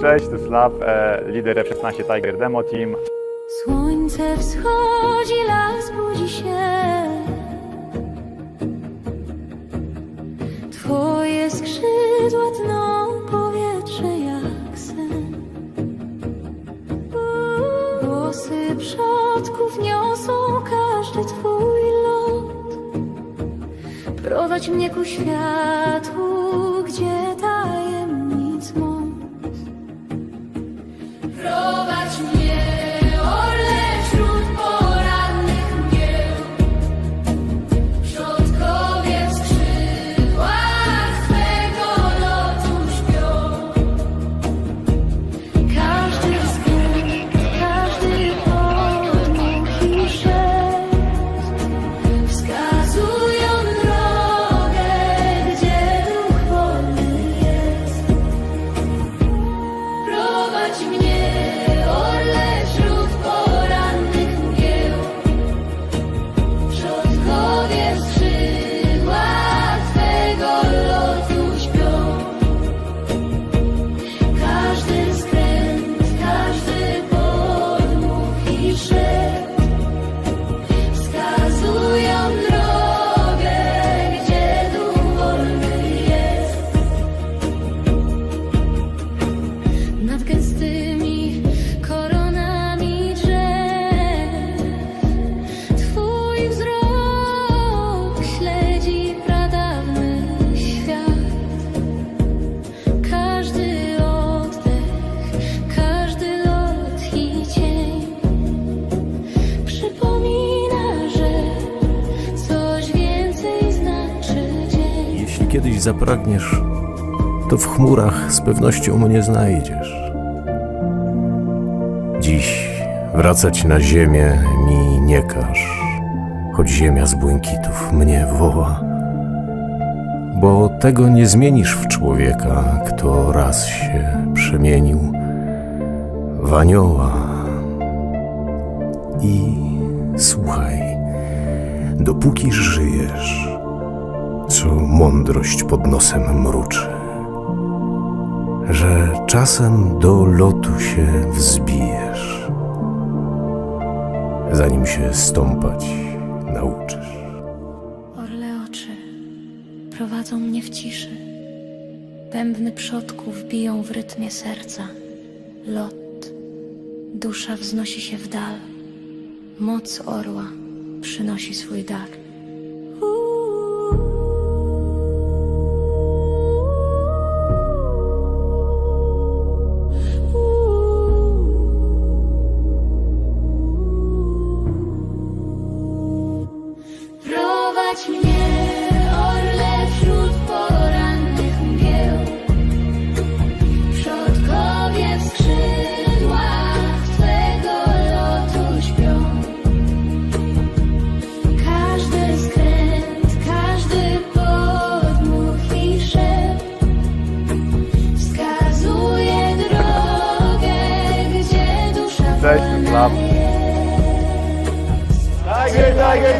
Cześć, to Slav, e, lider F16 Tiger Demo Team. Słońce wschodzi, las budzi się. Twoje skrzydła tną powietrze jak sen. Głosy przodków niosą każdy twój lot. Prowadź mnie ku światłu, gdzie tajemnic kiedyś zapragniesz, to w chmurach z pewnością mnie znajdziesz. Dziś wracać na ziemię mi nie każ, choć ziemia z błękitów mnie woła. Bo tego nie zmienisz w człowieka, kto raz się przemienił w anioła. I słuchaj, dopóki żyjesz, co mądrość pod nosem mruczy, że czasem do lotu się wzbijesz, zanim się stąpać nauczysz. Orle oczy prowadzą mnie w ciszy. Bębny przodków biją w rytmie serca. Lot, dusza wznosi się w dal. Moc orła przynosi swój dar. Rob.